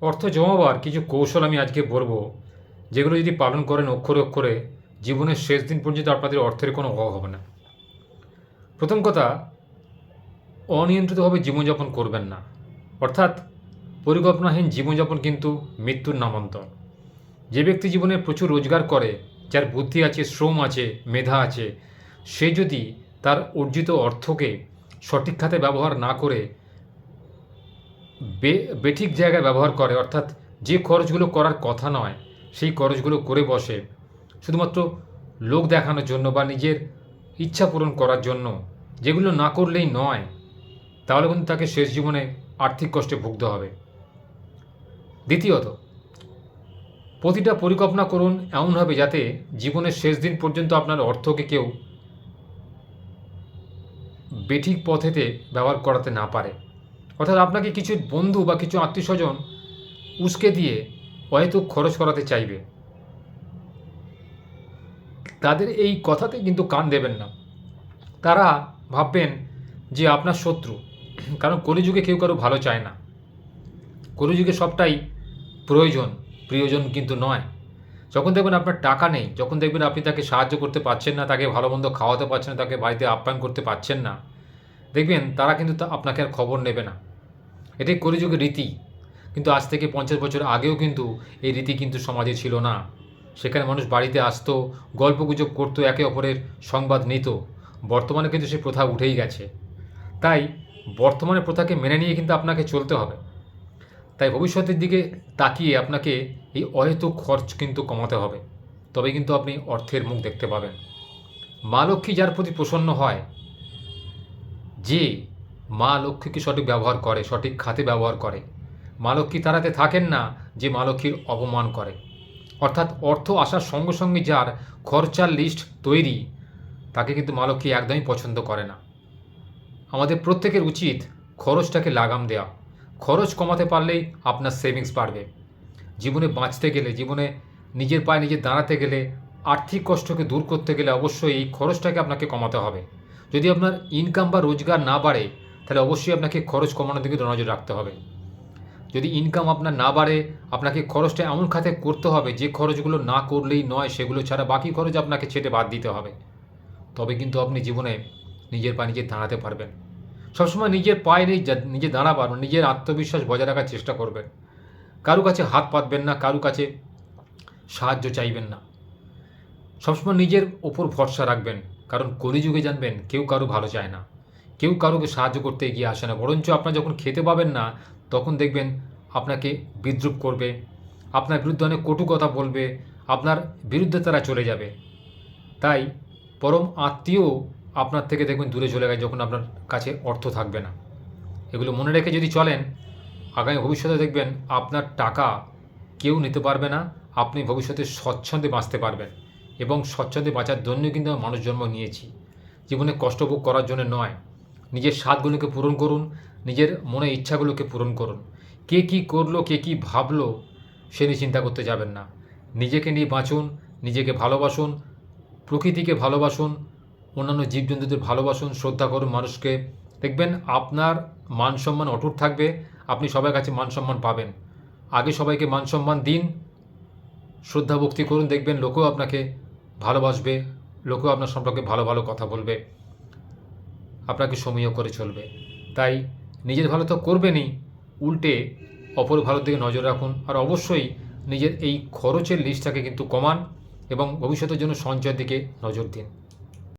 অর্থ জমাবার কিছু কৌশল আমি আজকে বলব, যেগুলো যদি পালন করেন অক্ষরে অক্ষরে, জীবনের শেষ দিন পর্যন্ত আপনাদের অর্থের কোনো অভাব হবে না। প্রথম কথা, অনিয়ন্ত্রিতভাবে জীবনযাপন করবেন না। অর্থাৎ, পরিকল্পনাহীন জীবনযাপন কিন্তু মৃত্যুর নামান্তর। যে ব্যক্তি জীবনে প্রচুর রোজগার করে, যার বুদ্ধি আছে, শ্রম আছে, মেধা আছে, সে যদি তার অর্জিত অর্থকে সঠিক খাতে ব্যবহার না করে বেঠিক জায়গায় ব্যবহার করে, অর্থাৎ যে খরচগুলো করার কথা নয়, সেই খরচগুলো করে বসে। শুধুমাত্র লোক দেখানোর জন্য বা নিজের ইচ্ছা পূরণ করার জন্য, যেগুলো না করলেই নয়, তাহলে কিন্তু তাকে শেষ জীবনে আর্থিক কষ্টে ভুগতে হবে। দ্বিতীয়ত, প্রতিটা পরিকল্পনা করুন এমনভাবে যাতে জীবনের শেষ দিন পর্যন্ত আপনার অর্থকে কেউ বেঠিক পথেতে ব্যবহার করাতে না পারে। অর্থাৎ আপনাকে কিছু বন্ধু বা কিছু আত্মীয় স্বজন উস্কে দিয়ে হয়তো খরচ করাতে চাইবে। তাদের এই কথাতে কিন্তু কান দেবেন না। তারা ভাববেন যে আপনার শত্রু। কারণ কলিযুগে কেউ কারও ভালো চায় না। কলিযুগে সবটাই প্রয়োজন, প্রিয়জন কিন্তু নয়। যখন দেখবেন আপনার টাকা নেই, যখন দেখবেন আপনি তাকে সাহায্য করতে পারছেন না, তাকে ভালো মন্দ খাওয়াতে পারছেন না, তাকে বাড়িতে আপ্যায়ন করতে পারছেন না, দেখবেন তারা কিন্তু আপনাকে আর খবর নেবে না। এটাই কলিযুগের রীতি। কিন্তু আজ থেকে পঞ্চাশ বছর আগেও কিন্তু এই রীতি কিন্তু সমাজে ছিল না। সেখানে মানুষ বাড়িতে আসতো, গল্পগুজব করতো, একে অপরের সংবাদ নিত। বর্তমানে কিন্তু সে প্রথা উঠেই গেছে। তাই বর্তমানে প্রথাকে মেনে নিয়ে কিন্তু আপনাকে চলতে হবে। তাই ভবিষ্যতের দিকে তাকিয়ে আপনাকে এই অহেতুক খরচ কিন্তু কমাতে হবে। তবে কিন্তু আপনি অর্থের মুখ দেখতে পাবেন। মা লক্ষ্মী যার প্রতি প্রসন্ন হয়, যে মা লক্ষ্মীকে সঠিক ব্যবহার করে, সঠিক খাতে ব্যবহার করে? মা লক্ষ্মী তারাতে থাকেন না যে মা লক্ষ্মীর অপমান করে? অর্থাৎ অর্থ আসার সঙ্গে সঙ্গে যার খরচার লিস্ট তৈরি, তাকে কিন্তু মা লক্ষ্মী একদমই পছন্দ করে না। আমাদের প্রত্যেকের উচিত খরচটাকে লাগাম দেওয়া খরচ কমাতে পারলেই আপনার সেভিংস বাড়বে। জীবনে বাঁচতে গেলে, জীবনে নিজের পায়ে নিজে দাঁড়াতে গেলে, আর্থিক কষ্টকে দূর করতে গেলে অবশ্যই এই খরচটাকে আপনাকে কমাতে হবে। যদি আপনার ইনকাম বা রোজগার না বাড়ে তাহলে অবশ্যই আপনাকে খরচ কমানোর দিকে নজর রাখতে হবে। যদি ইনকাম আপনার না বাড়ে, আপনাকে খরচটা এমন খাতে করতে হবে, যে খরচগুলো না করলেই নয়, সেগুলো ছাড়া বাকি খরচ আপনাকে ছেটে বাদ দিতে হবে। তবে কিন্তু আপনি জীবনে নিজের পায়ে নিজে দাঁড়াতে পারবেন। সবসময় নিজের পায়ে যা- নিজে দাঁড়াবার, নিজের আত্মবিশ্বাস বজায় রাখার চেষ্টা করবেন। কারু কাছে হাত পাতবেন না, কারু কাছে সাহায্য চাইবেন না। সবসময় নিজের ওপর ভরসা রাখবেন, কারণ কলিযুগে জানবেন, কেউ কারও ভালো চায় না। কেউ কারোকে সাহায্য করতে এগিয়ে আসে না। বরঞ্চ আপনার যখন খেতে পাবেন না, তখন দেখবেন আপনাকে বিদ্রুপ করবে, আপনার বিরুদ্ধে অনেক কটু কথা বলবে, আপনার বিরুদ্ধে তারা চলে যাবে। তাই পরম আত্মীয় আপনার থেকে দেখবেন দূরে চলে গেছে যখন আপনার কাছে অর্থ থাকবে না। এগুলো মনে রেখে যদি চলেন, আগামী ভবিষ্যতে দেখবেন আপনার টাকা কেউ নিতে পারবে না, আপনি ভবিষ্যতে স্বচ্ছন্দে বাঁচতে পারবেন এবং স্বচ্ছন্দে বাঁচার জন্য কিন্তু আমরা মানুষ জন্ম নিয়েছি। জীবনে কষ্টভোগ করার জন্য নয় নিজের স্বাদগুলোকে পূরণ করুন, নিজের মনে ইচ্ছাগুলোকে পূরণ করুন। কে কী করল, কে কী ভাবলো, সে নিয়ে চিন্তা করতে যাবেন না। নিজেকে নিয়ে বাঁচুন, নিজেকে ভালোবাসুন, প্রকৃতিকে ভালোবাসুন, অন্যান্য জীবজন্তুদের ভালোবাসুন, শ্রদ্ধা করুন মানুষকে। দেখবেন আপনার মান সম্মান অটুট থাকবে, আপনি সবার কাছে মান সম্মান পাবেন। আগে সবাইকে মান সম্মান দিন, শ্রদ্ধা ভক্তি করুন, দেখবেন লোকেও আপনাকে ভালোবাসবে, লোকেও আপনার সম্পর্কে ভালো ভালো কথা বলবে। আপনাকে সমীহ করে চলবে। তাই নিজের ভালো তো করবেনই। উল্টে অপর ভালোর দিকে নজর রাখুন আর অবশ্যই নিজের এই খরচের লিস্টটাকে কিন্তু কমান এবং ভবিষ্যতের জন্য সঞ্চয়ের দিকে নজর দিন।